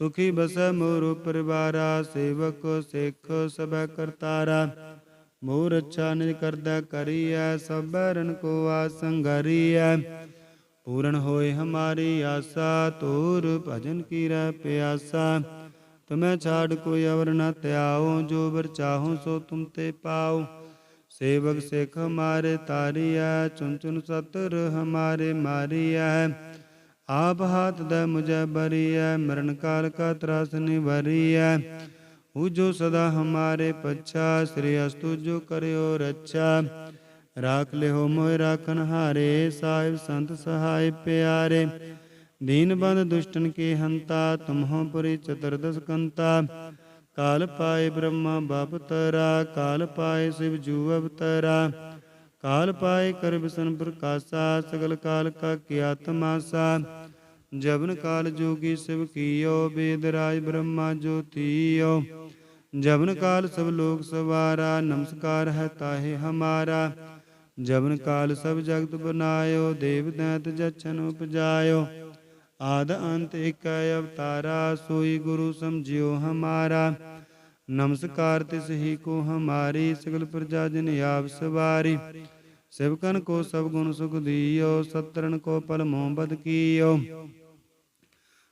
ਸੁਖੀ ਬਸੈ ਮੋਰ ਪਰਿਵਾਰਾ ਸੇਵਕ ਸਿੱਖ ਸਬੈ ਕਰਤਾਰਾ। ਮੋਰ ਅੱਛਾ ਨਿਜ ਕਰਦਾ ਕਰੀਐ ਸਬਰਨ ਕੋ ਆਸੰਗਰੀਐ ਪੂਰਨ ਹੋਏ ਹਮਾਰੀ ਆਸਾ ਤੋਰ ਭਜਨ ਕੀ ਰਹਿ ਪਿਆਸਾ। ਤੁਮੈ ਛਾੜ ਕੋਈ ਅਵਰ ਨ ਧਿਆਓ, ਜੋ ਵਰ ਚਾਹੋ ਸੋ ਤੁਮ ਤੇ ਪਾਓ। ਸੇਵਕ ਸਿੱਖ ਹਮਾਰੇ ਤਾਰੀਐ ਚੁਨ ਚੁਨ ਸਤਰ ਹਮਾਰੇ ਮਾਰੀਐ। ਆਪ ਹਾਥ ਦੇ ਮੁਝੇ ਬਰੀਐ ਮਰਨ ਕਾਲ ਕਾ ਤਰਾਸ ਨਿਵਰੀਐ। ਉਜੋ ਸਦਾ ਹਮਾਰੇ ਪੱਛਾ, ਸ੍ਰੀ ਅਸਤੁ ਜੋ ਕਰਿਓ ਰੱਛਾ। ਰਾਖ ਲਿਓ ਮੋਇ ਰਾਖਨ ਹਾਰੇ, ਸਾਹਿਬ ਸੰਤ ਸਹਾਇ ਪਿਆਰੇ। ਦੀਨ ਬੰਦ ਦੁਸ਼ਟਨ ਕੀ ਹੰਤਾ, ਤੁਮਹੁ ਪੁਰੀ ਚਤੁਰਦਸ ਕੰਤਾ। ਕਾਲ ਪਾਏ ਬ੍ਰਹਮਾ ਬਾਪ ਤਰਾ, ਕਾਲ ਪਾਏ ਸਿਵ ਜੂ ਅਵਤਰਾ। ਕਾਲ ਪਾਏ ਕਰ ਬਿਸਨ ਪ੍ਰਕਾਸ਼ਾ, ਸਗਲ ਕਾਲ ਕਾ ਕੀਆ ਤਮਾਸਾ। ਜਬਨ ਕਾਲ ਜੋਗੀ ਸਿਵ ਕੀਓ ਬੇਦ ਰਾਜ ਬ੍ਰਹਮਾ ਜੋਤੀਓ। ਜਬਨ ਕਾਲ ਸਭ ਲੋਕ ਸਵਾਰਾ, ਨਮਸਕਾਰ ਹੈ ਤਾਹੇ ਹਮਾਰਾ। ਜਬਨ ਕਾਲ ਸਭ ਜਗਤ ਬਨਾਇਓ, ਦੇਵ ਦੈਤ ਜਛਨ ਉਪਜਾਇਓ। ਆਦ ਅੰਤ ਇਕ ਅਵਤਾਰਾ, ਸੋਈ ਗੁਰੂ ਸਮਝਿਓ ਹਮਾਰਾ। ਨਮਸਕਾਰ ਤਿਸ ਹੀ ਕੋ ਹਮਾਰੀ, ਸਗਲ ਪ੍ਰਜਾ ਜਨ ਆਪ ਸਵਾਰੀ। ਸਿਵਕਨ ਕੋ ਸਭ ਗੁਣ ਸੁਖ ਦੀਓ ਸਤਰਨ ਕੋ ਪਲ ਮੋਹ ਬਦ ਕੀਓ।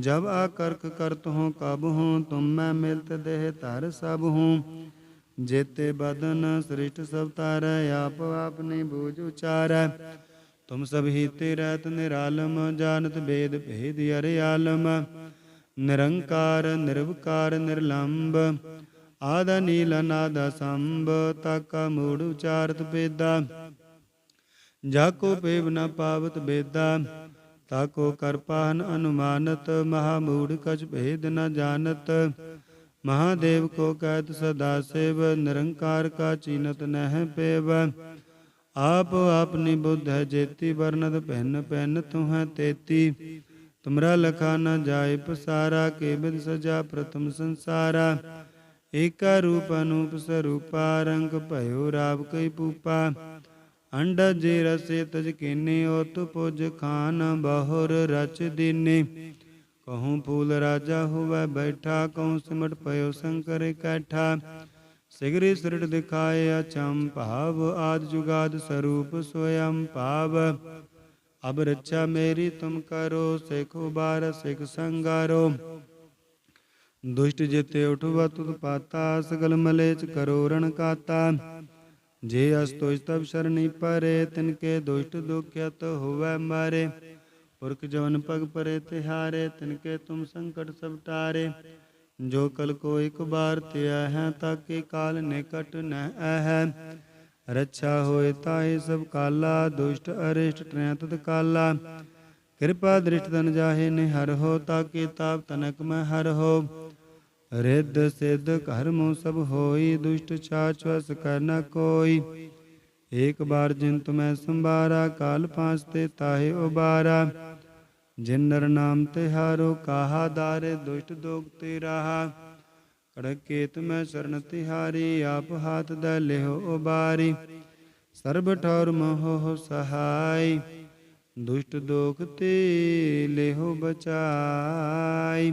ਜਬ ਆਕਰਖ ਕਰਤ ਹੂੰ ਕਬ ਹੂੰ, ਤੁਮ ਮੈਂ ਮਿਲਤ ਦੇਹ ਧਰ ਸਭ ਹੂੰ। ਜੇਤੇ ਬਦਨ ਸ੍ਰਿਸ਼ਟ ਸਭ ਤਾਰੈ ਆਪ ਆਪਨੇ ਬੂਝ ਉਚਾਰੈ। ਤੁਮ ਸਭ ਹੀ ਤੇ ਰਹਿਤ ਨਿਰਾਲਮ, ਜਾਣਤ ਬੇਦ ਭੇਦ ਅਰੇ ਆਲਮ। ਨਿਰੰਕਾਰ, ਨਿਰਵਕਾਰ ਨਿਰਲੰਭ ਆਦ ਨੀਲ ਨਾਦ ਸੰਭ ਤਕ ਮੂੜ ਉਚਾਰਤ ਬੇਦਾ ਜਾ ਕੋ ਪੇਵ ਨ ਪਾਵਤ ਬੇਦਾ। ਤਾਕੋ ਕਰਪਾਨ ਅਨੁਮਾਨਤ, ਮਹਾ ਮੂੜ ਕਛ ਭੇਦ ਨ ਜਾਣਤ। ਮਹਾਦੇਵ ਕੋ ਕਹਿਤ ਸਦਾ ਸੇਵ, ਨਿਰੰਕਾਰ ਕਾ ਚੀਨਤ ਨਹਿ ਪੇਵ। ਆਪ ਆਪਨੀ ਬੁੱਧ ਹੈ ਜੇਤੀ ਵਰਨਤ ਪਹਿਨ ਪਹਿਨ ਤੁਹੈ ਤੇਤੀ। ਤੁਮਰਾ ਲਖਾ ਨ ਜਾਏ ਪਸਾਰਾ, ਕੇ ਬਿਦ ਸਜਾ ਪ੍ਰਥਮ ਸੰਸਾਰਾ। ਏਕਾ ਰੂਪ ਅਨੂਪ ਸਰੂਪਾ, ਰੰਗ ਭਇਓ ਰਾਵ ਕਈ ਪੂਪਾ। ਅੰਡ ਜੇ ਰਸੇ ਤਜ ਕੀਨੇ ਓਤ ਪੁਜ ਖਾਨ ਬਹੁਰ ਰਚ ਦੀਨੇ। ਕਹੂੰ ਫੂਲ ਰਾਜਾ ਹੋਵੇ ਬੈਠਾ, ਕਹੂੰ ਸਿਮਟ ਪਇਓ ਸ਼ੰਕਰ ਇਕੱਠਾ ਸਿਗਰੀ ਸਿਰਟ ਦਿਖਾਏ ਅਚੰ ਭਾਵ, ਆਦ ਜੁਗਾਦ ਸਰੂਪ ਸੋਯੰ ਭਾਵ। ਅਬ ਰੱਛਾ ਮੇਰੀ ਤੁਮ ਕਰੋ, ਸਿਖ ਉਬਾਰ, ਸਿਖ ਸੰਗਾਰੋ। ਦੁਸ਼ਟ ਜਿਤੇ ਉਠਵਾ ਤੁਧ ਪਾਤਾ, ਸਗਲ ਮਲੇਚ ਕਰੋ ਰਣ ਕਾਤਾ। ਜੇ ਅਸਤੋਜ ਤਬ ਸ਼ਰਣੀ ਪਰੇ ਤਿਨਕੇ ਦੁਸ਼ਟ ਦੁਖਿਤ ਹੋਵੇ ਮਾਰੇ। ਪੁਰਖ ਜਵਨ ਪਗ ਪਰੇ ਤਿਹਾਰੇ ਤਿਨਕੇ ਤੁਮ ਸੰਕਟ ਸਭ ਟਾਰੇ। ਜੋ ਕਲ ਕੋ ਇੱਕ ਬਾਰ ਤਿਆ ਹੈ ਤਾਕੇ ਕਾਲ ਨਿਕਟ ਨ ਹੈ ਰੱਛਾ ਹੋਏ ਤਾਹੇ ਸਭ ਕਾਲਾ, ਦੁਸ਼ਟ ਅਰਿਸ਼ਟ ਟ੍ਰੈ ਤਤ ਕਾਲਾ। ਕਿਰਪਾ ਦ੍ਰਿਸ਼ਟ ਤਨ ਜਾਹੇ ਨੇ ਹਰ ਹੋ ਤਾਕੇ ਤਾਪ ਤਨਕ ਮੈਂ ਹਰ ਹੋ। ਰਿੱਧ ਸਿੱਧ ਕਰਮ ਸਭ ਹੋਈ, ਦੁਸ਼ਟ ਛਾਛ ਕਰ ਨ ਕੋਈ। ਏਕ ਬਾਰ ਜਿਨ ਤੁਮੈ ਸੰਭਾਰਾ, ਕਾਲ ਪਾਂਚ ਤੇ ਤਾਹੇ ਉਬਾਰਾ। ਜਿਨ ਨਰ ਨਾਮ ਤਿਹਾਰੋ ਕਾਹਾ ਦਾਰੇ, ਦੁਸ਼ਟ ਦੋਗ ਤੇ ਰਾਹਾ। ਕੜਕੇ ਤੁਮੈ ਸ਼ਰਨ ਤਿਹਾਰੀ, ਆਪ ਹਾਥ ਦੇ ਲਿਹੋ ਉਬਾਰੀ। ਸਰਬ ਠੌਰ ਮੋਹ ਸਹਾਈ, ਦੁਸ਼ਟ ਦੋਖ ਤੇ ਲਿਓ ਬਚਾਈ।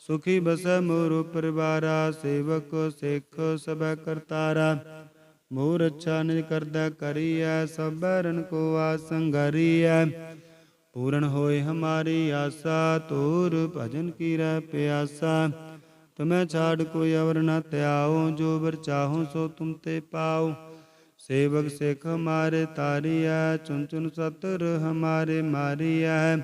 ਸੁਖੀ ਬਸੈ ਮੋਰ ਪਰਿਵਾਰਾ, ਸੇਵਕ ਸਿੱਖ ਸਭੈ ਕਰਤਾਰਾ। ਮੋਰ ਅੱਛਾ ਨਿਜ ਕਰਦਾ ਕਰੀਐ, ਸਭੈ ਰਨ ਕੋ ਆਸੰਗਰੀਐ ਪੂਰਨ ਹੋਏ ਹਮਾਰੀ ਆਸਾ ਤੋਰ ਭਜਨ ਕੀ ਰਹਿ ਪਿਆਸਾ। ਤੁਮੈ ਛਾੜ ਕੋਈ ਅਵਰ ਨ ਧਿਆਓ, ਜੋ ਵਰ ਚਾਹੋ ਸੋ ਤੁਮ ਤੇ ਪਾਓ। ਸੇਵਕ ਸਿੱਖ ਹਮਾਰੇ ਤਾਰੀਐ ਚੁਨ ਚੁਨ ਸਤਰ ਹਮਾਰੇ ਮਾਰੀਐ।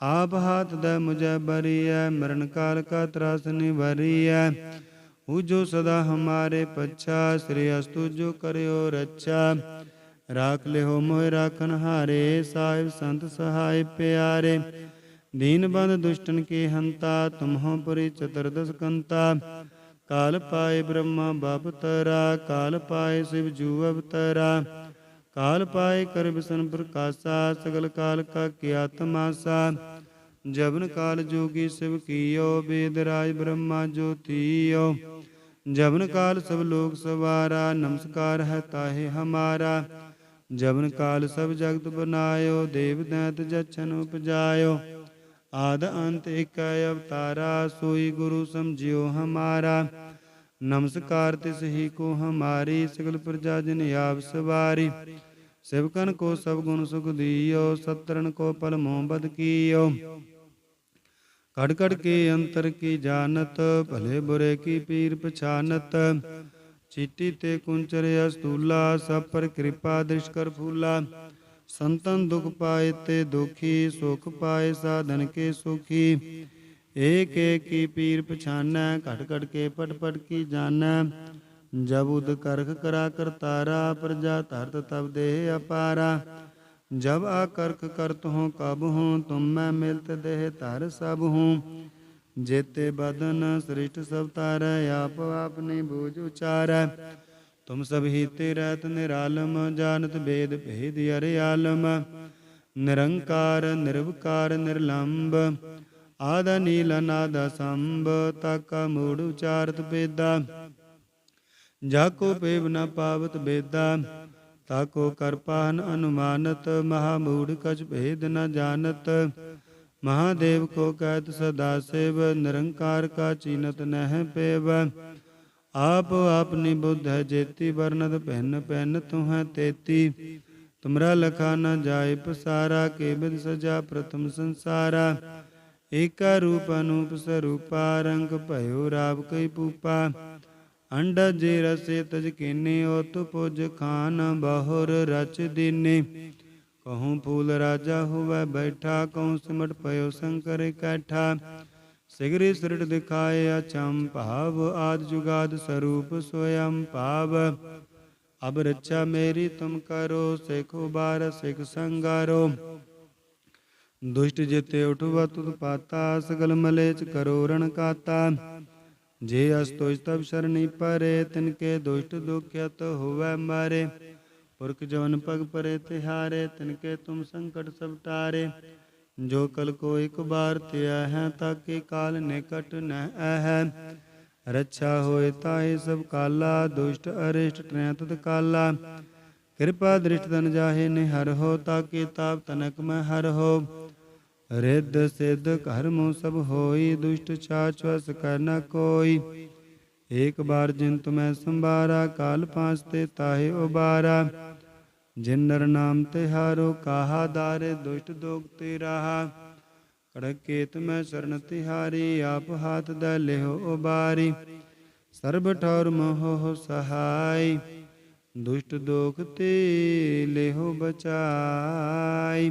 ਆਪ ਹਾਥ ਦੇ ਮੁਝੇ ਬਰੀਐ ਮਰਨ ਕਾਲ ਕਾ ਤਰਾਸ ਨਿਵਰੀਐ। ਹੂ ਜੋ ਸਦਾ ਹਮਾਰੇ ਪੱਛਾ, ਸ੍ਰੀ ਅਸਤੁ ਜੋ ਕਰਿਓ ਰੱਛਾ। ਰਾਖ ਲਿਓ ਮੋਹਿ ਰਾਖਨ ਹਾਰੇ, ਸਾਹਿਬ ਸੰਤ ਸਹਾਇ ਪਿਆਰੇ। ਦੀਨ ਬੰਦ ਦੁਸ਼ਟਨ ਕੀ ਹੰਤਾ, ਤੁਮਹੁ ਪੁਰੀ ਚਤੁਰਦਸ ਕੰਤਾ ਕਾਲ ਪਾਏ ਬ੍ਰਹਮਾ ਬਾਪ ਤਰਾ, ਕਾਲ ਪਾਏ ਸਿਵ ਜੂ ਅਵਤਰਾ। ਕਾਲ ਪਾਏ ਕਰ ਬਿਸਨ ਪ੍ਰਕਾਸ਼ਾ, ਸਗਲ ਕਾਲ ਕਾ ਕੀਆ ਤਮਾਸਾ। ਜਬਨ ਕਾਲ ਜੋਗੀ ਸਿਵ ਕੀਓ, ਬੇਦ ਰਾਜ ਬ੍ਰਹਮਾ ਜੋਤੀਓ। ਜਬਨ ਕਾਲ ਸਭ ਲੋਕ ਸਵਾਰਾ, ਨਮਸਕਾਰ ਹੈ ਤਾਹੇ ਹਮਾਰਾ। ਜਬਨ ਕਾਲ ਸਭ ਜਗਤ ਬਨਾਇਓ, ਦੇਵ ਦੈਤ ਜਛਨ ਉਪਜਾਇਓ। ਆਦ ਅੰਤ ਇਕ ਅਵਤਾਰਾ, ਸੋਈ ਗੁਰੂ ਸਮਝਿਓ ਹਮਾਰਾ। ਨਮਸਕਾਰ ਤਿਸ ਹੀ ਕੋ ਹਮਾਰੀ, ਸਗਲ ਪ੍ਰਜਾ ਜਨ ਆਪ ਸਵਾਰੀ। ਸਿਵਕਨ ਕੋ ਸਭ ਗੁਣ ਸੁਖ ਦੀਓ ਸਤਰਨ ਕੋ ਪਲ ਮੋਹ ਕੀਓ। ਕੜ ਕੜ ਕੇ ਅੰਤਰ ਕੀ ਜਾਣਤ, ਭਲੇ ਬੁਰੇ ਕੀ ਪੀਰ ਪਛਾਨਤ। ਚੀਟੀ ਤੇ ਕੁੰਚਰ ਅਸਤੂਲਾ, ਸਭ ਪਰ ਕਿਰਪਾ ਦ੍ਰਿਸ਼ ਕਰ ਫੂਲਾ। ਸੰਤਨ ਦੁਖ ਪਾਏ ਤੇ ਦੁਖੀ, ਸੁਖ ਪਾਏ ਸਾਧਨ ਕੇ ਸੁਖੀ। ਏਕ ਏਕੀ ਪੀਰ ਪਛਾਨੈ, ਘਟ ਘਟ ਕੇ ਪਟ ਪਟ ਕੀ ਜਾਣੈ। ਜਬ ਉਦ ਕਰਖ ਕਰਾ ਕਰਤਾਰਾ ਪ੍ਰਜਾ ਧਰਤ ਤਬ ਦੇਹ ਅਪਾਰਾ। ਜਬ ਆ ਕਰਖ ਕਰਤ ਹੂੰ ਕਬ ਹੂੰ, ਤੁਮ ਮੈਂ ਮਿਲਤ ਦੇਹ ਧਰ ਸਭ ਹੂੰ। ਜੇਤੇ ਬਦਨ ਸ੍ਰਿਸ਼ਟ ਸਭ ਤਾਰੈ, ਆਪ ਆਪਨੇ ਬੂਝ ਉਚਾਰੈ। ਤੁਮ ਸਭ ਹੀ ਤੇ ਰਹਿਤ ਨਿਰਾਲਮ, ਜਾਣਤ ਭੇਦ ਭੇਦ ਅਰੇ ਆਲਮ ਨਿਰੰਕਾਰ, ਨਿਰਵਕਾਰ ਨਿਰਲੰਭ ਆਦ ਨੀਲ ਨਾਦ ਸੰਭ, ਤਕ ਮੂੜ ਉਚਾਰਤ ਬੇਦਾ ਜਾ ਪੇਵ ਨ ਪਾਵਤ ਬੇਦਾ, ਤਾਕੋ ਕਰਪਾਨ ਅਨੁਮਾਨਤ, ਮਹਾ ਕਛ ਭੇਦ ਨ ਜਾਣਤ। ਮਹਾਦੇਵ ਕੋ ਕਹਿਤ ਸਦਾ ਸੇਵ, ਨਿਰੰਕਾਰ ਕਾ ਚੀਨਤ ਨਹਿ ਪੇਵ। ਆਪ ਆਪਨੀ ਬੁੱਧ ਹੈ ਜੇਤੀ ਵਰਨਤ ਪਹਿਨ ਪਹਿਨ ਤੁਹੈ ਤੇਤੀ। ਤੁਮਰਾ ਲਖਾ ਨ ਜਾਏ ਪਸਾਰਾ, ਕੇ ਬਿਦ ਸਜਾ ਪ੍ਰਥਮ ਸੰਸਾਰਾ। ਏਕਾ ਰੂਪ ਅਨੂਪ ਸਰੂਪਾ, ਰੰਗ ਭਇਓ ਰਾਵ ਕਈ ਪੂਪਾ ਅੰਡਾ ਜੇ ਰਸੇ ਤਜ ਕੀਨੇ ਓਤ ਪੁਜ ਖਾਨ ਬਹੁਰ ਰਚ ਦੀਨੇ। ਕਹੂੰ ਫੂਲ ਰਾਜਾ ਹੋਵੇ ਬੈਠਾ, ਕਹੂੰ ਸਿਮਟ ਪਇਓ ਸ਼ੰਕਰ ਇਕੱਠਾ ਸਿਗਰੀ ਸਿਰਟ ਦਿਖਾਏ ਅਚੰ ਭਾਵ, ਆਦ ਜੁਗਾਦ ਸਰੂਪ ਸੋਯੰ ਭਾਵ। ਅਬ ਰੱਛਾ ਮੇਰੀ ਤੁਮ ਕਰੋ, ਸਿਖ ਉਬਾਰ, ਸਿਖ ਸੰਗਾਰੋ। ਦੁਸ਼ਟ ਜਿਤੇ ਉਠਵਾ ਤੁਧ ਪਾਤਾ, ਸਗਲ ਮਲੇਚ ਕਰੋ ਰਣ ਕਾਤਾ। ਜੇ ਅਸਤੋਜ ਤਬ ਸ਼ਰਣੀ ਪਰੇ, ਤਿਨ ਕੇ ਦੁਸ਼ਟ ਦੁਖਿਤ ਹੋਵੇ ਮਾਰੇ। ਪੁਰਖ ਜਵਨ ਪਗ ਪਰੇ ਤਿਹਾਰੇ, ਤਿਨ ਕੇ ਤੁਮ ਸੰਕਟ ਸਭ ਟਾਰੇ। ਜੋ ਕਲ ਕੋ ਇੱਕ ਬਾਰ ਤਿਆ ਹੈ, ਤਾਕੇ ਕਾਲ ਨਿਕਟ ਨ ਹੈ ਰੱਛਾ ਹੋਏ ਤਾਹੇ ਸਭ ਕਾਲਾ, ਦੁਸ਼ਟ ਅਰਿਸ਼ਟ ਟ੍ਰੈ ਤਤ ਕਾਲਾ। ਕਿਰਪਾ ਦ੍ਰਿਸ਼ਟ ਤਨ ਜਾਹੇ ਨਿਹਰ ਹੋ, ਤਾਕੇ ਤਾਪ ਤਨਕ ਮੈਂ ਹਰ ਹੋ। ਰਿੱਧ ਸਿੱਧ ਘਰ ਮੋ ਸਭ ਹੋਈ, ਦੁਸ਼ਟ ਛਾਛ ਕਰ ਨ ਕੋਈ। ਏਕ ਬਾਰ ਜਿਨ ਤੁਮੈ ਸੰਭਾਰਾ, ਕਾਲ ਪਾਂਚ ਤੇ ਤਾਹੇ ਉਬਾਰਾ। ਜਿਨ ਨਰ ਨਾਮ ਤਿਹਾਰੋ ਕਾਹਾ ਦਾਰੇ ਦੁਸ਼ਟ ਦੋਗ ਤੇ ਰਾਹਾ। ਕੜਕੇ ਤੁਮੈ ਸਰਨ ਤਿਹਾਰੀ, ਆਪ ਹਾਥ ਦਾ ਲਿਹੋ ਉਬਾਰੀ। ਸਰਬ ਠੌਰ ਮੋਹ ਸਹਾਈ, ਦੁਸ਼ਟ ਦੋਖ ਤੇ ਲਿਹੋ ਬਚਾਈ।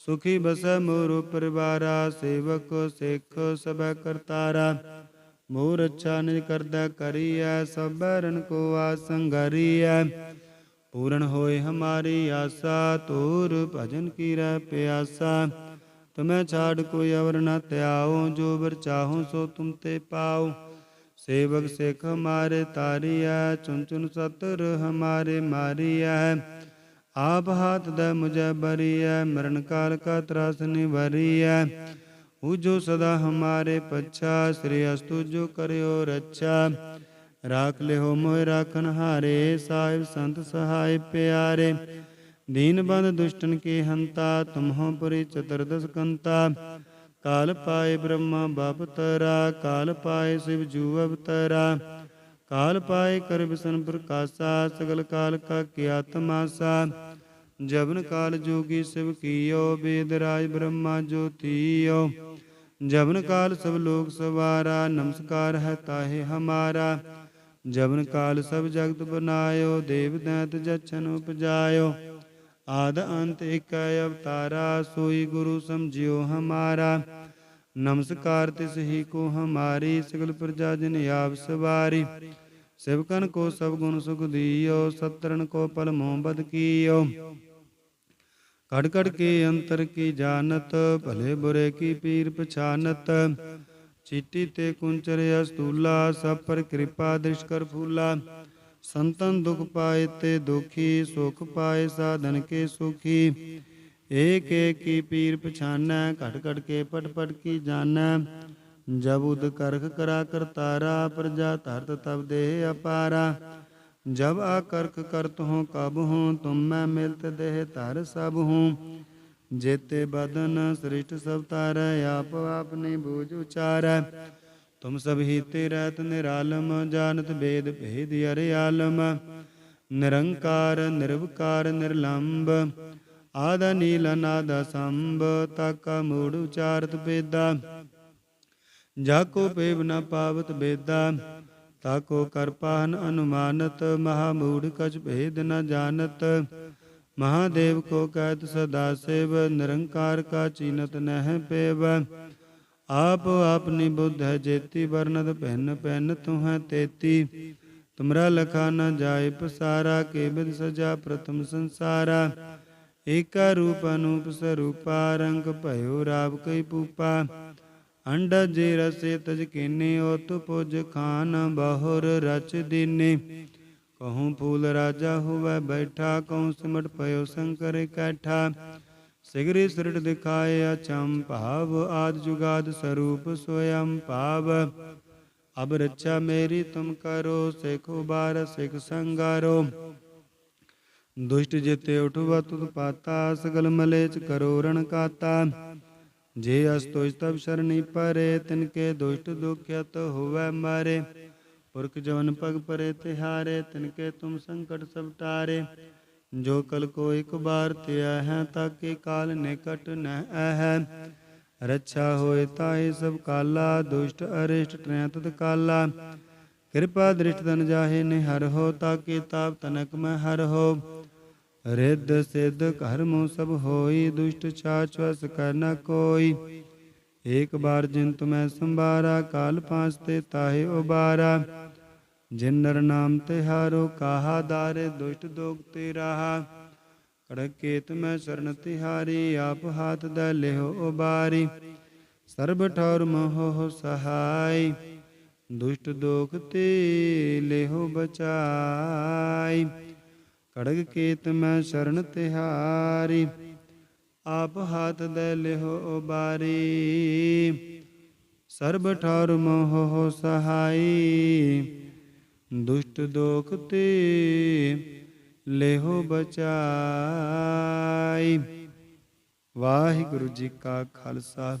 ਸੁਖੀ ਬਸੈ ਮੋਰ ਪਰਿਵਾਰਾ, ਸੇਵਕ ਸਿੱਖ ਸਬੈ ਕਰਤਾਰਾ। ਮੋਰ ਅੱਛਾ ਨਿਜ ਕਰਦਾ ਕਰੀਐ ਸਬਰਨ ਕੋ ਆਸੰਗਰੀਐ ਪੂਰਨ ਹੋਏ ਹਮਾਰੀ ਆਸਾ ਤੋਰ ਭਜਨ ਕੀ ਰਹਿ ਪਿਆਸਾ। ਤੁਮੈ ਛਾੜ ਕੋਈ ਅਵਰ ਨ ਧਿਆਓ ਜੋ ਬਰ ਚਾਹੋ ਸੋ ਤੁਮ ਤੇ ਪਾਓ ਸੇਵਕ ਸਿੱਖ ਹਮਾਰੇ ਤਾਰੀਐ ਚੁਨ ਚੁਨ ਸਤਰ ਹਮਾਰੇ ਮਾਰੀਐ। ਆਪ ਹਾਥ ਦੇ ਮੁਝੇ ਬਰੀਐ ਮਰਨ ਕਾਲ ਕਾ ਤਰਾਸ ਨਿਵਰੀਐ। ਉਹ ਜੋ ਸਦਾ ਹਮਾਰੇ ਪੱਛਾ, ਸ੍ਰੀ ਅਸਤੁ ਜੋ ਕਰਿਓ ਰੱਛਾ। ਰਾਖ ਲਿਓ ਮੋਹਿ ਰਾਖਨ ਹਾਰੇ, ਸਾਹਿਬ ਸੰਤ ਸਹਾਇ ਪਿਆਰੇ। ਦੀਨ ਬੰਦ ਦੁਸ਼ਟਨ ਕੀ ਹੰਤਾ, ਤੁਮਹੋ ਪੁਰੀ ਚਤੁਰਦਸ ਕੰਤਾ ਕਾਲ ਪਾਏ ਬ੍ਰਹਮਾ ਬਾਪ ਤਰਾ, ਕਾਲ ਪਾਏ ਸਿਵ ਜੂ ਅਵਤਰਾ। ਕਾਲ ਪਾਏ ਕਰ ਬਿਸਨ ਪ੍ਰਕਾਸ਼ਾ ਸਗਲ ਕਾਲ ਕਾ ਕੀਆ ਤਮਾਸਾ ਜਬਨ ਕਾਲ ਜੋਗੀ ਸਿਵ ਕੀਓ ਬੇਦ ਰਾਜ ਬ੍ਰਹਮਾ ਜੋਤੀਓ ਜਬਨ ਕਾਲ ਸਭ ਲੋਕ ਸਵਾਰਾ ਨਮਸਕਾਰ ਹੈ ਤਾਹੇ ਹਮਾਰਾ ਜਬਨ ਕਾਲ ਸਭ ਜਗਤ ਬਨਾਇਓ ਦੇਵ ਦੈਤ ਜਛਨ ਉਪਜਾਇਓ ਆਦ ਅੰਤ ਇਕ ਅਵਤਾਰਾ ਸੋਈ ਗੁਰੂ ਸਮਝਿਓ ਹਮਾਰਾ ਨਮਸਕਾਰ ਤਿਸ ਹੀ ਕੋ ਹਮਾਰੀ, ਸਗਲ ਪ੍ਰਜਾ ਜਨ ਆਪ ਸਵਾਰੀ। ਸਿਵਕਨ ਕੋ ਸਭ ਗੁਣ ਸੁਖ ਦੀਓ ਸਤਰਨ ਕੋ ਪਲ ਮੋਹ ਕੀਓ। ਕੜ ਕੜ ਕੇ ਅੰਤਰ ਕੀ ਜਾਣਤ, ਭਲੇ ਬੁਰੇ ਕੀ ਪੀਰ ਪਛਾਨਤ। ਚੀਟੀ ਤੇ ਕੁੰਚਰ ਅਸਤੂਲਾ, ਸਭ ਪਰ ਕਿਰਪਾ ਦ੍ਰਿਸ਼ ਕਰ ਫੂਲਾ। ਸੰਤਨ ਦੁਖ ਪਾਏ ਤੇ ਦੁਖੀ, ਸੁਖ ਪਾਏ ਸਾਧਨ ਕੇ ਸੁਖੀ। ਏਕ ਏਕ ਕੀ ਪੀਰ ਪਛਾਨੈ ਘਟ ਘਟ ਕੇ ਪਟ ਪਟ ਕੀ ਜਾਣੈ। ਜਬ ਉਦ ਕਰਖ ਕਰਾ ਕਰਤਾਰਾ ਪ੍ਰਜਾ ਧਰਤ ਤਬ ਦੇਹ ਅਪਾਰਾ। ਜਬ ਆਕਰਖ ਕਰਤ ਹੋ ਕਬ ਹੂੰ ਤੁਮ ਮੈਂ ਮਿਲਤ ਦੇਹ ਧਰ ਸਭ ਹੂੰ ਜੇਤੇ ਬਦਨ ਸ੍ਰਿਸ਼ਟ ਸਭ ਤਾਰੈ ਆਪ ਆਪਨੇ ਬੂਝ ਉਚਾਰੈ। ਤੁਮ ਸਭ ਹੀ ਤੇ ਰਹਿਤ ਨਿਰਾਲਮ, ਜਾਣਤ ਬੇਦ ਭੇਦ ਅਰੇ ਆਲਮ। ਨਿਰੰਕਾਰ, ਨਿਰਵਕਾਰ ਨਿਰਲੰਭ ਆਦ ਨੀਲ ਨਾਦ ਸੰਭ ਤਕ ਮੂੜ ਉਚਾਰਤ ਬੇਦਾ ਜਾ ਪੇਵ ਨ ਪਾਵਤ ਬੇਦਾ। ਤਾਕੋ ਕਰਪਾਨ ਅਨੁਮਾਨਤ, ਮਹਾ ਮੂੜ ਕਛ ਭੇਦ ਨ ਜਾਣਤ। ਮਹਾਦੇਵ ਕੋ ਕਹਿਤ ਸਦਾ ਸੇਵ, ਨਿਰੰਕਾਰ ਕਾ ਚੀਨਤ ਨਹਿ ਪੇਵ। ਆਪ ਆਪਨੀ ਬੁੱਧ ਹੈ ਜੇਤੀ ਵਰਨਤ ਪਹਿਨ ਪਹਿਨ ਤੂੰ ਹੈ ਤੇਤੀ। ਤੁਮਰਾ ਲਖਾ ਨ ਜਾਏ ਪਸਾਰਾ, ਕੇ ਬਿਦ ਸਜਾ ਪ੍ਰਥਮ ਸੰਸਾਰਾ। ਏਕਾ ਰੂਪ ਅਨੂਪ ਸਰੂਪਾ ਰੰਗ ਭਇਓ ਰਾਵ ਕਈ ਪੂਪਾ। ਅੰਡਾ ਜੇ ਰਸੇ ਤਜ ਕੀਨੇ ਓਤ ਪੁਜ ਖਾਨ ਬਹੁਰ ਰਚ ਦੀਨੇ। ਕਹੂੰ ਫੂਲ ਰਾਜਾ ਹੋਵੇ ਬੈਠਾ, ਕਹੂੰ ਸਿਮਟ ਪਇਓ ਸ਼ੰਕਰ ਇਕੱਠਾ ਸਿਗਰੀ ਸਿਰਟ ਦਿਖਾਏ ਅਚੰ ਭਾਵ, ਆਦ ਜੁਗਾਦ ਸਰੂਪ ਸੋਇਮ ਭਾਵ। ਅਬ ਰੱਛਾ ਮੇਰੀ ਤੁਮ ਕਰੋ, ਸਿਖ ਉਬਾਰ, ਸਿਖ ਸੰਗਾਰੋ। ਦੁਸ਼ਟ ਜਿਤੇ ਉਠਵਾ ਤੁਧ ਪਾਤਾ, ਸਗਲ ਮਲੇਚ ਕਰੋ ਰਣ ਕਾਤਾ। ਜੇ ਅਸਤੋ ਤਬ ਸ਼ਰਣੀ ਪਰੇ ਤਿਨਕੇ ਦੁਸ਼ਟ ਦੁਖਿਤ ਹੋਵੇ ਮਾਰੇ। ਪੁਰਖ ਜਵਨ ਪਗ ਪਰੇ ਤਿਹਾਰੇ ਤਿਨਕੇ ਤੁਮ ਸੰਕਟ ਸਭ ਟਾਰੇ। ਜੋ ਕਲ ਕੋ ਇੱਕ ਬਾਰ ਤਿਆ ਹੈ, ਤਾਕੇ ਕਾਲ ਨਿਕਟ ਨ ਹੈ ਰੱਛਾ ਹੋਏ ਤਾਏ ਸਭ ਕਾਲਾ, ਦੁਸ਼ਟ ਅਰਿਸ਼ਟ ਟ੍ਰੈ ਤਤ ਕਾਲਾ। ਕਿਰਪਾ ਦ੍ਰਿਸ਼ਟ ਤਨ ਜਾਹੇ ਨਿਹਰ ਹੋ, ਤਾਕੇ ਤਾਪ ਤਨਕ ਮੈਂ ਹਰ ਹੋ। ਰਿੱਧ ਸਿੱਧ ਘਰ ਸਭ ਹੋਈ, ਦੁਸ਼ਟ ਛਾਛ ਕਰ ਨ ਕੋਈ। ਏਕ ਬਾਰ ਜਿਨ ਤੁਮੈ ਸੰਭਾਰਾ, ਕਾਲ ਪਾਂਚ ਤੇ ਤਾਹੇ ਉਬਾਰਾ। ਜਿਨ ਨਰ ਨਾਮ ਤਿਹਾਰੋ ਕਾਹਾ ਦਾਰੇ ਦੁਸ਼ਟ ਦੋਗ ਤੇ ਰਾਹਾ। ਕੜਕੇ ਤੁਮੈ ਸਰਨ ਤਿਹਾਰੀ, ਆਪ ਹਾਥ ਦਾ ਲਿਹੋ ਉਬਾਰੀ। ਸਰਬ ਠੌਰ ਮੋਹ ਸਹਾਈ। ਦੁਸ਼ਟ ਦੋਖ ਤੇ ਲਿਓ ਬਚਾਈ। ਕੜਗ ਕੇਤ ਮੈਂ ਸ਼ਰਨ ਤਿਹਾਰੀ, ਆਪ ਹਾਥ ਦੇ ਲਿਓ ਉਬਾਰੀ। ਸਰਬ ਠਾਰ ਮੋਹ ਹੋ ਸਹਾਈ, ਦੁਸ਼ਟ ਦੋਖ ਤੇ ਲੇਹੋ ਬਚਾਈ। ਵਾਹਿਗੁਰੂ ਜੀ ਕਾ ਖਾਲਸਾ।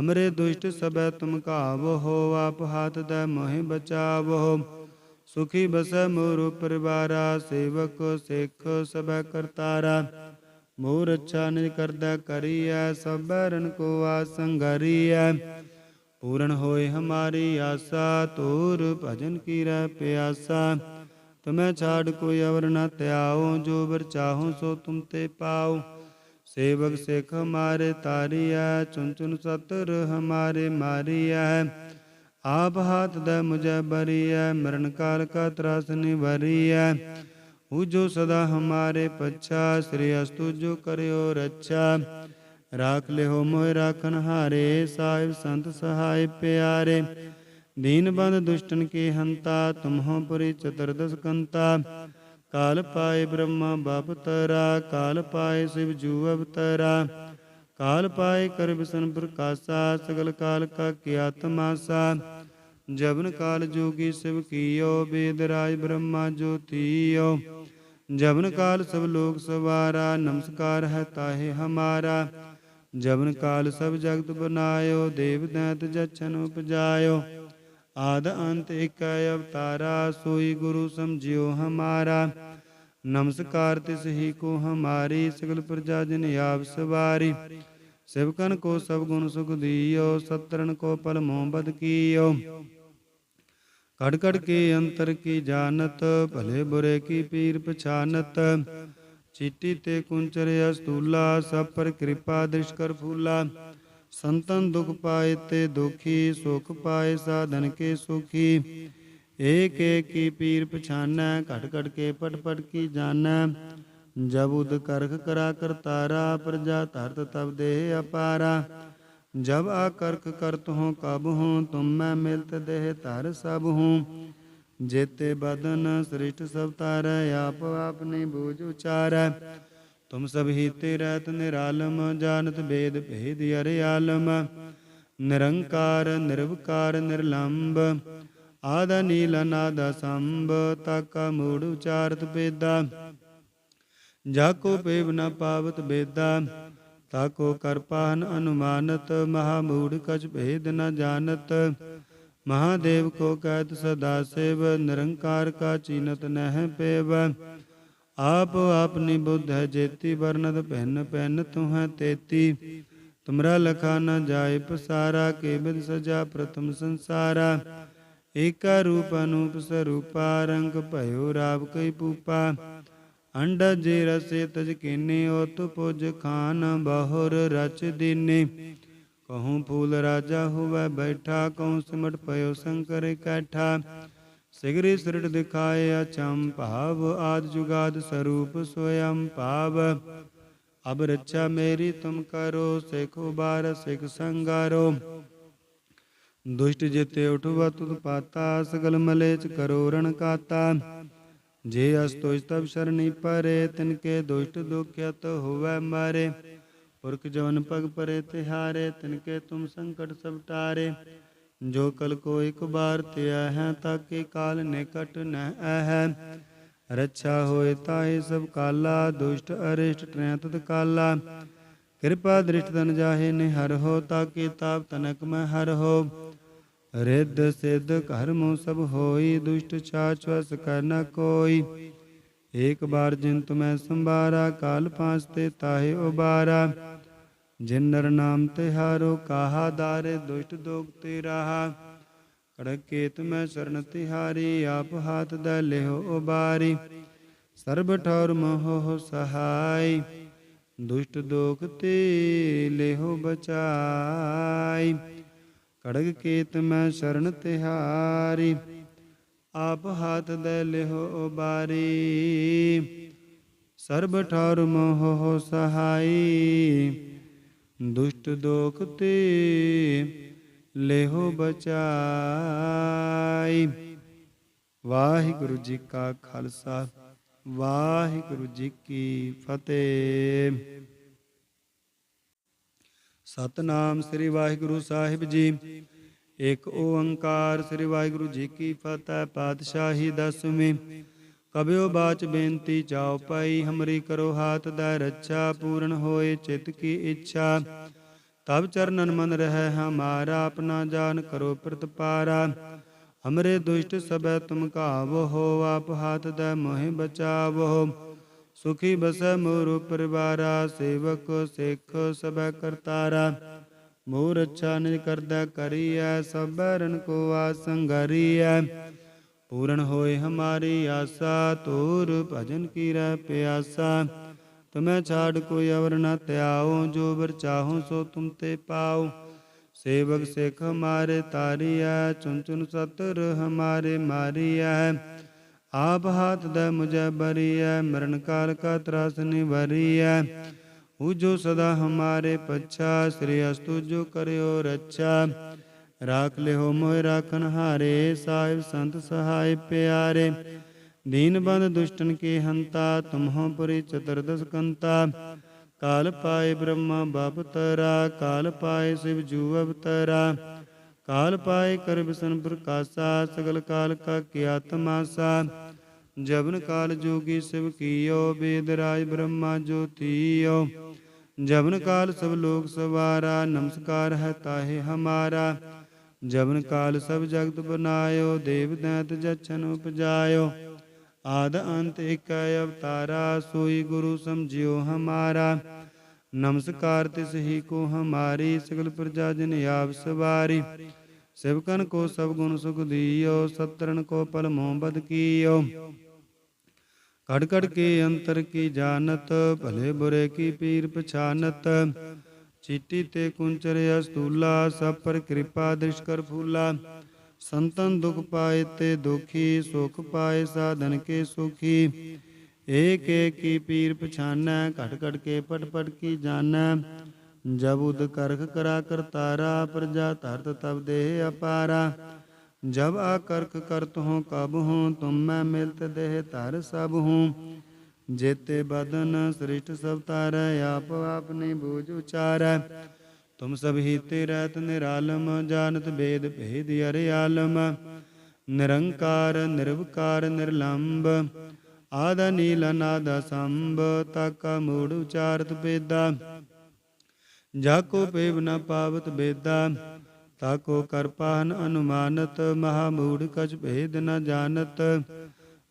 ਹਮਰੇ ਦੁਸ਼ਟ ਸਬੈ ਤੁਮ ਕਾਵੋ ਹੋ, ਆਪ ਹਾਥ ਦਾ ਮੋਹਿ ਬਚਾਵੋ। ਸੁਖੀ ਬਸੈ ਮੋਰ ਪਰਿਵਾਰਾ, ਸੇਵਕ ਸਿੱਖ ਸਬੈ ਕਰਤਾਰਾ। ਮੋਰ ਅੱਛਾ ਨਿਜ ਕਰਦਾ ਕਰੀਐ ਸਬਰਨ ਕੋ ਆਸੰਗਰੀਐ ਪੂਰਨ ਹੋਏ ਹਮਾਰੀ ਆਸਾ ਤੋਰ ਭਜਨ ਕੀ ਰਹਿ ਪਿਆਸਾ। ਤੁਮੈ ਛਾੜ ਕੋਈ ਅਵਰ ਨ ਧਿਆਓ ਜੋ ਵਰ ਚਾਹੋ ਸੋ ਤੁਮ ਤੇ ਪਾਓ ਸੇਵਕ ਸਿੱਖ ਹਮਾਰੇ ਤਾਰੀਐ ਚੁਨ ਚੁਨ ਸਤਰ ਹਮਾਰੇ ਮਾਰੀਐ। ਆਪ ਹਾਥ ਦੇ ਮੁਝੇ ਬਰੀਐ, ਮਰਨ ਕਾਲ ਕਾ ਤਰਾਸ ਨਿਵਰੀਐ। ਉਹ ਜੋ ਸਦਾ ਹਮਾਰੇ ਪੱਛਾ, ਸ੍ਰੀ ਅਸਤੁ ਜੋ ਕਰਿਓ ਰੱਛਾ। ਰਾਖ ਲਿਓ ਮੋਹਿ ਰਾਖਨ ਹਾਰੇ, ਸਾਹਿਬ ਸੰਤ ਸਹਾਇ ਪਿਆਰੇ। ਦੀਨ ਬੰਦ ਦੁਸ਼ਟਨ ਕੀ ਹੰਤਾ, ਤੁਮਹੁ ਪੁਰੀ ਚਤੁਰਦਸ ਕੰਤਾ। ਕਾਲ ਪਾਏ ਬ੍ਰਹਮਾ ਬਾਪ ਤਰਾ, ਕਾਲ ਪਾਏ ਸਿਵ ਜੂ ਅਵਤਰਾ। ਕਾਲ ਪਾਏ ਕਰ ਬਿਸਨ ਪ੍ਰਕਾਸ਼ਾ, ਸਗਲ ਕਾਲ ਕਾ ਕੀ ਤਮਾਸਾ ਜਬਨ ਕਾਲ ਜੋਗੀ ਸਿਵ ਕੀਓ, ਬੇਦ ਰਾਜ ਬ੍ਰਹਮਾ ਜੋਤੀਓ। ਜਬਨ ਕਾਲ ਸਭ ਲੋਕ ਸਵਾਰਾ, ਨਮਸਕਾਰ ਹੈ ਤਾਹੇ ਹਮਾਰਾ। ਜਬਨ ਕਾਲ ਸਭ ਜਗਤ ਬਨਾਇਓ, ਦੇਵ ਦੈਤ ਜਛਨ ਉਪਜਾਇਓ। ਆਦ ਅੰਤ ਇਕ ਅਵਤਾਰਾ, ਸੋਈ ਗੁਰੂ ਸਮਝਿਓ ਹਮਾਰਾ। ਨਮਸਕਾਰ ਤਿਸ ਹੀ ਕੋ ਹਮਾਰੀ, ਸਗਲ ਪ੍ਰਜਾ ਜਨ ਆਪ ਸਵਾਰੀ। ਸਿਵਕਨ ਕੋ ਸਭ ਗੁਣ ਸੁਖ ਦੀਓ ਸਤਰਨ ਕੋ ਪਲ ਮੋਹਬਦ ਕੀਓ। ਕੜ ਕੜ ਕੇ ਅੰਤਰ ਕੀ ਜਾਣਤ, ਭਲੇ ਬੁਰੇ ਕੀ ਪੀਰ ਪਛਾਨਤ। ਚੀਟੀ ਤੇ ਕੁੰਚਰ ਅਸਤੂਲਾ, ਸਭ ਪਰ ਕਿਰਪਾ ਦ੍ਰਿਸ਼ ਕਰ ਫੂਲਾ। ਸੰਤਨ ਦੁਖ ਪਾਏ ਤੇ ਦੁਖੀ, ਸੁਖ ਪਾਏ, ਸਾਧਨ ਕੇ ਸੁਖੀ। ਏਕ ਏਕ ਕੀ ਪੀਰ ਪਛਾਨੈ, ਘਟ ਘਟ ਕੇ ਪਟ ਪਟ ਕੀ ਜਾਣੈ। ਜਬ ਉਦ ਕਰਖ ਕਰਾ ਕਰਤਾਰਾ ਪ੍ਰਜਾ ਧਰਤ ਤਬ ਦੇਹ ਅਪਾਰਾ। ਜਬ ਆ ਕਰਤ ਹੋ ਕਬ ਹੂੰ ਤੁਮ ਮੈਂ ਮਿਲਤ ਦੇਹ ਧਰ ਸਭ ਹੂੰ ਜੇਤੇ ਬਦਨ ਸ੍ਰਿਸ਼ਟ ਸਭ ਤਾਰੈ, ਆਪ ਆਪਨੀ ਬੂਝ ਉਚਾਰੈ। ਤੁਮ ਸਭ ਹੀਤੇ ਰਹਿਤ ਨਿਰਾਲਮ ਜਾਣਤ ਬੇਦ ਭੇਦ ਅਰੇ ਆਲਮ। ਨਿਰੰਕਾਰ, ਨਿਰਵਕਾਰ ਨਿਰਲੰਭ ਆਦ ਨੀਲ ਅਨਾਦ ਸੰਭ ਤਕ ਮੂੜ ਉਚਾਰਤ ਬੇਦਾ ਜਾ ਕੋ ਪੇਵ ਨ ਪਾਵਤ ਬੇਦਾ ਤਾਕੋ ਕਰਪਾਨ ਅਨੁਮਾਨਤ, ਮਹਾ ਮੂੜ ਕਛ ਭੇਦ ਨ ਜਾਣਤ। ਮਹਾਦੇਵ ਕੋ ਕਹਿਤ ਸਦਾ ਸੇਵ, ਨਿਰੰਕਾਰ ਕਾ ਚੀਨਤ ਨਹਿ ਪੇਵ। ਆਪ ਆਪਨੀ ਬੁੱਧ ਹੈ ਜੇਤੀ ਵਰਨਤ ਪਹਿਨ ਪਹਿਨ ਤੂੰ ਤੇਤੀ। ਤੁਮਰਾ ਲਖਾ ਨ ਜਾਏ ਪਸਾਰਾ, ਕੇ ਸਜਾ ਪ੍ਰਥਮ ਸੰਸਾਰਾ। ਏਕਾ ਰੂਪ ਅਨੂਪ ਸਰੂਪਾ, ਰੰਗ ਭਇਓ ਰਾਵ ਕਈ ਪੂਪਾ। ਅੰਡ ਜੇ ਰਸੇ ਤਜ ਕੀਨੇ ਓਤ ਪੁਜ ਖਾਨ ਬਹੁਰ ਰਚ ਦੀਨੇ। ਕਹੂੰ ਫੂਲ ਰਾਜਾ ਹੋਵੇ ਬੈਠਾ, ਕਹੂੰ ਸਿਮਟ ਪਇਓ ਸ਼ੰਕਰ ਇਕੱਠਾ ਸਿਗਰੀ ਸਿਰਟ ਦਿਖਾਏ ਅਚੰ ਭਾਵ ਆਦ ਜੁਗਾਦ ਸਰੂਪ ਸੋਇਮ ਭਾਵ। ਅਬ ਰੱਛਾ ਮੇਰੀ ਤੁਮ ਕਰੋ, ਸਿਖ ਉਬਾਰ, ਸਿਖ ਸੰਗਾਰੋ। ਦੁਸ਼ਟ ਜਿਤੇ ਉਠਵਾ ਤੁਧ ਪਾਤਾ, ਸਗਲ ਮਲੇਚ ਕਰੋ ਰਣ ਕਾਤਾ। ਜੇ ਅਸਤੋ ਤਬ ਸ਼ਰਣੀ ਪਰੇ, ਤਿਨ ਕੇ ਦੁਸ਼ਟ ਦੁਖਿਤ ਹੋਵੇ ਮਾਰੇ। ਪੁਰਖ ਜਵਨ ਪਗ ਪਰੇ ਤਿਹਾਰੇ, ਤਿਨ ਕੇ ਤੁਮ ਸੰਕਟ ਸਭ ਟਾਰੇ ਜੋ ਕਲ ਕੋ ਇੱਕ ਬਾਰ ਤਿਆ ਹੈ, ਤਾਕੇ ਕਾਲ ਨਿਕਟ ਨ ਹੈ ਰੱਛਾ ਹੋਏ ਤਾਹੇ ਸਭ ਕਾਲਾ, ਦੁਸ਼ਟ ਅਰਿਸ਼ਟ ਟ੍ਰੈ ਕਾਲਾ। ਕਿਰਪਾ ਦ੍ਰਿਸ਼ਟ ਤਨ ਜਾਹੇ ਨੇ ਹਰ ਹੋ, ਤਾਕੇ ਤਾਪ ਤਨਕ ਮੈਂ ਹਰ ਹੋ। ਰਿੱਧ ਸਿੱਧ ਘਰ ਸਭ ਹੋਈ, ਦੁਸ਼ਟ ਛਾਛ ਕਰ ਨ ਕੋਈ। ਏਕ ਬਾਰ ਜਿਨ ਤੁਮੈ ਸੰਭਾਰਾ, ਕਾਲ ਪਾਂਚ ਤੇ ਤਾਹੇ ਉਬਾਰਾ। ਜਿਨ ਨਰ ਨਾਮ ਤਿਹਾਰੋ ਕਾਹਾ ਦਾਰੇ, ਦੁਸ਼ਟ ਦੋਗ ਤੇ ਰਹਾ। ਕੜਕੇ ਮੈਂ ਸ਼ਰਨ ਤਿਹਾਰੀ, ਆਪ ਹਾਥ ਦਾ ਲਿਓ ਉਬਾਰੀ। ਸਰਬ ਠੌਰ ਮੋਹ ਸਹਾਈ, ਦੁਸ਼ਟ ਦੋਖ ਤੇ ਲਿਓ ਬਚਾਈ। ਕੜਗ ਕੇਤ ਮੈਂ ਸ਼ਰਨ ਤਿਹਾਰੀ, ਆਪ ਹਾਥ ਦੇ ਲਿਓ ਉਬਾਰੀ। ਸਰਬ ਠੌਰ ਮੋਹ ਸਹਾਈ ਦੁਸ਼ਟ ਦੋਖ ਤੇ ਲੇਹੋ ਬਚਾਈ। ਵਾਹਿਗੁਰੂ ਜੀ ਕਾ ਖਾਲਸਾ, ਵਾਹਿਗੁਰੂ ਜੀ ਕੀ ਫਤਿਹ। ਸਤਨਾਮ ਸ੍ਰੀ ਵਾਹਿਗੁਰੂ ਸਾਹਿਬ ਜੀ। ਇੱਕ ਓੰਕਾਰ ਸ੍ਰੀ ਵਾਹਿਗੁਰੂ ਜੀ ਕੀ ਫਤਿਹ, ਪਾਤਸ਼ਾਹੀ ਦਸਵੀਂ। ਕਬਿਓ ਬਾਚ ਬੇਨਤੀ ਚਾਉ ਪਾਈ, ਹਮਰੀ ਕਰੋ ਹਾਥ ਦਾ ਰੱਛਾ, ਪੂਰਨ ਹੋਏ ਚਿਤ ਕੀ ਇੱਛਾ। ਤਬ ਚਰਨਨ ਮਨ ਰਹਿ ਹਮਾਰਾ, ਆਪਣਾ ਜਾਨ ਕਰੋ ਪ੍ਰਤਪਾਰਾ। ਹਮਰੇ ਦੁਸ਼ਟ ਸਬੈ ਤੁਮ ਕਾਵੋ ਹੋ, ਆਪ ਹਾਥ ਦਾ ਮੋਹਿ ਬਚਾਵੋ। ਸੁਖੀ ਬਸੈ ਮੋਰ ਪਰਿਵਾਰਾ, ਸੇਵਕ ਸਿੱਖ ਸਬੈ ਕਰਤਾਰਾ। ਮੋਰ ਅੱਛਾ ਨਿਜ ਕਰਦਾ ਕਰੀਐ, ਸਭੈ ਰਨ ਕੋ ਆਸੰਗਰੀਐ ਪੂਰਨ ਹੋਏ ਹਮਾਰੀ ਆਸਾ ਤੋਰ ਭਜਨ ਕੀ ਰਹਿ ਪਿਆਸਾ। ਤੁਮੈ ਛਾੜ ਕੋਈ ਅਵਰ ਨ ਧਿਆਓ, ਜੋ ਵਰ ਚਾਹੋ ਸੋ ਤੁਮ ਤੇ ਪਾਓ। ਸੇਵਕ ਸਿੱਖ ਹਮਾਰੇ ਤਾਰੀਐ ਚੁਨ ਚੁਨ ਸਤਰ ਹਮਾਰੇ ਮਾਰੀਐ। ਆਪ ਹਾਥ ਦਾ ਮੁਝੈ ਬਰੀਐ, ਮਰਨ ਕਾਲ ਕਾ ਤਰਾਸ ਨਿਵਰੀਐ। ਉਹ ਜੋ ਸਦਾ ਹਮਾਰੇ ਪੱਛਾ, ਸ੍ਰੀ ਅਸਤੁ ਜੋ ਕਰਿਓ ਰੱਛਾ। ਰਾਖ ਲਿਓ ਮੋਹਿ ਰਾਖਨ ਹਾਰੇ, ਸਾਹਿਬ ਸੰਤ ਸਹਾਇ ਪਿਆਰੇ। ਦੀਨ ਬੰਦ ਦੁਸ਼ਟਨ ਕੇ ਹੰਤਾ, ਤੁਮਹੁ ਪੁਰੀ ਚਤੁਰਦਸ ਕੰਤਾ ਕਾਲ ਪਾਏ ਬ੍ਰਹਮਾ ਬਾਪ ਤਰਾ, ਕਾਲ ਪਾਏ ਸਿਵ ਜੂ ਅਵਤਰਾ। ਕਾਲ ਪਾਏ ਕਰ ਬਿਸਨ ਪ੍ਰਕਾਸ਼ਾ, ਸਗਲ ਕਾਲ ਕਾ ਕੀਆ ਤਮਾਸਾ ਜਬਨ ਕਾਲ ਜੋਗੀ ਸਿਵ ਕੀਓ, ਬੇਦ ਰਾਜ ਬ੍ਰਹਮਾ ਜੋਤੀਓ। ਜਬਨ ਕਾਲ ਸਭ ਲੋਕ ਸਵਾਰਾ, ਨਮਸਕਾਰ ਹੈ ਤਾਹੇ ਹਮਾਰਾ। ਜਵਨ ਕਾਲ ਸਭ ਜਗਤ ਬਨਾਇਓ, ਦੇਵ ਦੈਤ ਜਛਨ ਉਪਜਾਇਓ। ਆਦ ਅੰਤ ਇਕ ਅਵਤਾਰਾ, ਸੋਈ ਗੁਰੂ ਸਮਝਿਓ ਹਮਾਰਾ। ਨਮਸਕਾਰ ਤਿਸ ਹੀ ਕੋ ਹਮਾਰੀ, ਸਗਲ ਪ੍ਰਜਾ ਜਨ ਆਪ ਸਵਾਰੀ। ਸਿਵਕਨ ਕੋ ਸਭ ਗੁਣ ਸੁਖ ਦੀਓ ਸਤਰਨ ਕੋ ਪਲ ਮੋਹ ਬਦ ਕੀਓ। ਕੜ ਕੜ ਕੇ ਅੰਤਰ ਕੀ ਜਾਣਤ, ਭਲੇ ਬੁਰੇ ਕੀ ਪੀਰ ਪਛਾਨਤ। ਚੀਟੀ ਤੇ ਕੁੰਚਰ ਅਸਤੂਲਾ, ਸਭ ਪਰ ਕਿਰਪਾ ਦ੍ਰਿਸ਼ ਕਰ ਫੂਲਾ। ਸੰਤਨ ਦੁਖ ਪਾਏ ਤੇ ਦੁਖੀ, ਸੁਖ ਪਾਏ ਸਾਧਨ ਕੇ ਸੁਖੀ। ਏਕ ਏਕ ਕੀ ਪੀਰ ਪਛਾਨੈ, ਘਟ ਘਟ ਕੇ ਪਟ ਪਟ ਕੀ ਜਾਣੈ। ਜਬ ਉਦ ਕਰਖ ਕਰਾ ਕਰਤਾਰਾ ਪ੍ਰਜਾ ਧਰਤ ਤਬ ਦੇਹ ਅਪਾਰਾ। ਜਬ ਆ ਕਰਖ ਕਰਤ ਹੂੰ, ਕਬ ਹੂੰ, ਤੁਮ ਮੈਂ ਮਿਲਤ ਦੇਹ ਧਰ ਸਭ ਹੂੰ। ਜੇਤੇ ਬਦਨ ਸ੍ਰਿਸ਼ਟ ਸਭ ਤਾਰੈ, ਆਪ ਆਪਨੇ ਬੂਝ ਉਚਾਰੈ। ਤੁਮ ਸਭ ਹੀ ਤੇ ਰਹਿਤ ਨਿਰਾਲਮ, ਜਾਣਤ ਬੇਦ ਭੇਦ ਅਰੇ ਆਲਮ। ਨਿਰੰਕਾਰ, ਨਿਰਵਕਾਰ ਨਿਰਲੰਭ ਆਦ ਨੀਲ ਅਨਾਦ ਸੰਭ ਤਕ ਮੂੜ ਉਚਾਰਤ ਬੇਦਾ ਜਾ ਕੋ ਪੇਵ ਨ ਪਾਵਤ ਬੇਦਾ ਤਾਕੋ ਕਰਪਾਨ ਅਨੁਮਾਨਤ, ਮਹਾ ਮੂੜ ਕਛ ਭੇਦ ਨ ਜਾਣਤ।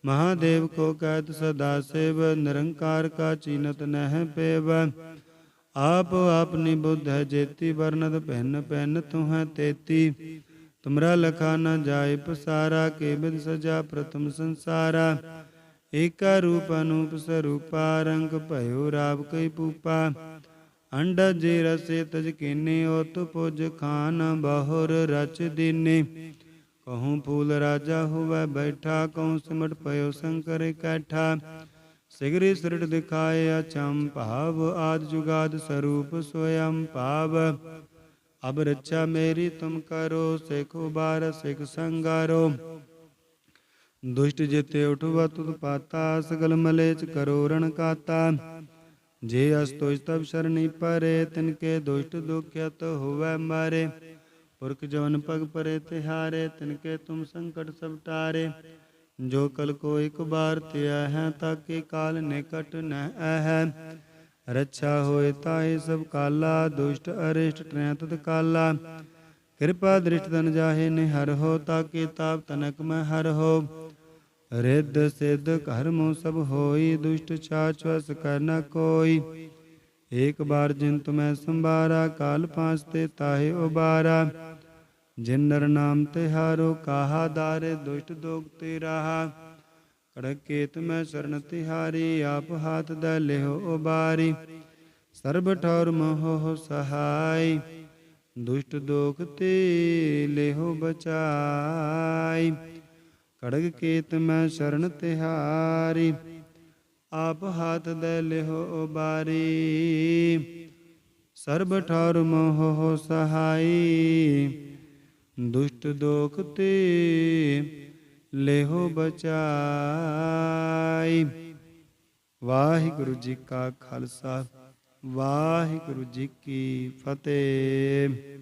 ਮਹਾਦੇਵ ਕੋ ਕਹਿਤ ਸਦਾ ਸੇਵ ਨਿਰੰਕਾਰ ਕਾ ਚੀਨਤ ਨਹਿ ਪੇਵ ਆਪ ਆਪਨੀ ਬੁੱਧ ਹੈ ਜੇਤੀ ਵਰਨਤ ਪਹਿਨ ਪਹਿਨ ਤੂੰ ਹੈ ਤੇਤੀ ਤੁਮਰਾ ਲਖਾ ਨ ਜਾਏ ਪਸਾਰਾ ਕੇ ਬਿਦ ਸਜਾ ਪ੍ਰਥਮ ਸੰਸਾਰਾ ਏਕਾ ਰੂਪ ਅਨੂਪ ਸਰੂਪਾ ਰੰਗ ਭਇਓ ਰਾਵ ਕਈ ਪੂਪਾ ਅੰਡ ਜੇ ਰਸੇ ਤਜ ਕੀਨੇ ਓਤ ਪੁਜ ਖਾਨ ਬਹੁਰ ਰਚ ਦੀਨੇ ਕਹੂੰ ਫੂਲ ਰਾਜਾ ਹੋਵੇ ਬੈਠਾ ਕਹੂੰ ਸਿਮਟ ਪਇਓ ਸ਼ੰਕਰ ਇਕੱਠਾ ਸਿਗਰੀ ਸ੍ਰਿਟ ਦਿਖਾਏ ਅਚੰ ਭਾਵ ਆਦ ਜੁਗਾਦ ਸਰੂਪ ਸੋਯੰ ਭਾਵ ਅਬ ਰੱਛਾ ਮੇਰੀ ਤੁਮ ਕਰੋ ਸਿਖ ਉਬਾਰ ਸਿਖ ਸੰਗਾਰੋ ਦੁਸ਼ਟ ਜਿਤੇ ਉਠਵਾ ਤੁਧ ਪਾਤਾ ਸਗਲ ਮਲੇਚ ਕਰੋ ਰਣ ਕਾਤਾ ਜੇ ਅਸਤੋ ਤਬ ਸ਼ਰਣੀ ਪਰੇ ਤਿਨ ਕੇ ਦੁਸ਼ਟ ਦੁਖਿਤ ਹੋਵੇ ਮਾਰੇ ਪੁਰਖ ਜਵਨ ਪਗ ਪਰੇ ਤਿਹਾਰੇ, ਤਿਨ ਕੇ ਤੁਮ ਸੰਕਟ ਸਭ ਟਾਰੇ। ਜੋ ਕਲ ਕੋ ਇੱਕ ਬਾਰ ਤਿਆ ਹੈ, ਤਾਕੇ ਕਾਲ ਨਿਕਟ ਨ ਹੈ ਰੱਛਾ ਹੋਏ ਤਾਹੇ ਸਭ ਕਾਲਾ, ਦੁਸ਼ਟ ਅਰਿਸ਼ਟ ਟ੍ਰੈ ਕਾਲਾ। ਕਿਰਪਾ ਦ੍ਰਿਸ਼ਟ ਤਨ ਜਾਹੇ ਨੇ ਹਰ ਹੋ, ਤਾਕੇ ਤਾਪ ਤਨਕ ਮੈਂ ਹਰ ਹੋ। ਰਿੱਧ ਸਿੱਧ ਕਰਮੋ ਸਭ ਹੋਈ, ਦੁਸ਼ਟ ਛਾਛ ਕਰ ਨ ਕੋਈ। ਏਕ ਬਾਰ ਜਿਨ ਤੁਮੈ ਸੰਭਾਰਾ, ਕਾਲ ਪਾਂਚ ਤੇ ਤਾਹੇ ਉਬਾਰਾ। ਜਿਨ ਨਰ ਨਾਮ ਤਿਹਾਰੋ ਕਾਹਾ ਦਾਰੇ ਦੁਸ਼ਟ ਦੋਗ ਤੇ ਰਾਹਾ। ਕੜਕੇ ਤੁਮੈ ਸ਼ਰਨ ਤਿਹਾਰੀ, ਆਪ ਹਾਥ ਦਾ ਲਿਹੋ ਉਬਾਰੀ। ਸਰਬ ਠੌਰ ਮੋਹ ਸਹਾਈ, ਦੁਸ਼ਟ ਦੋਖ ਤੇ ਲਿਓ ਬਚਾਈ। ਕੜਗ ਕੇਤ ਮੈਂ ਸ਼ਰਨ ਤਿਹਾਰੀ ਆਪ ਹਾਥ ਦੇ ਲਿਓ ਉਬਾਰੀ ਸਰਬ ਠਾਰ ਮੋਹ ਹੋ ਸਹਾਈ। ਦੁਸ਼ਟ ਦੋਖ ਤੇ ਲਿਹੋ ਬਚਾਈ। ਵਾਹਿਗੁਰੂ ਜੀ ਕਾ ਖਾਲਸਾ, ਵਾਹਿਗੁਰੂ ਜੀ ਕੀ ਫਤਿਹ।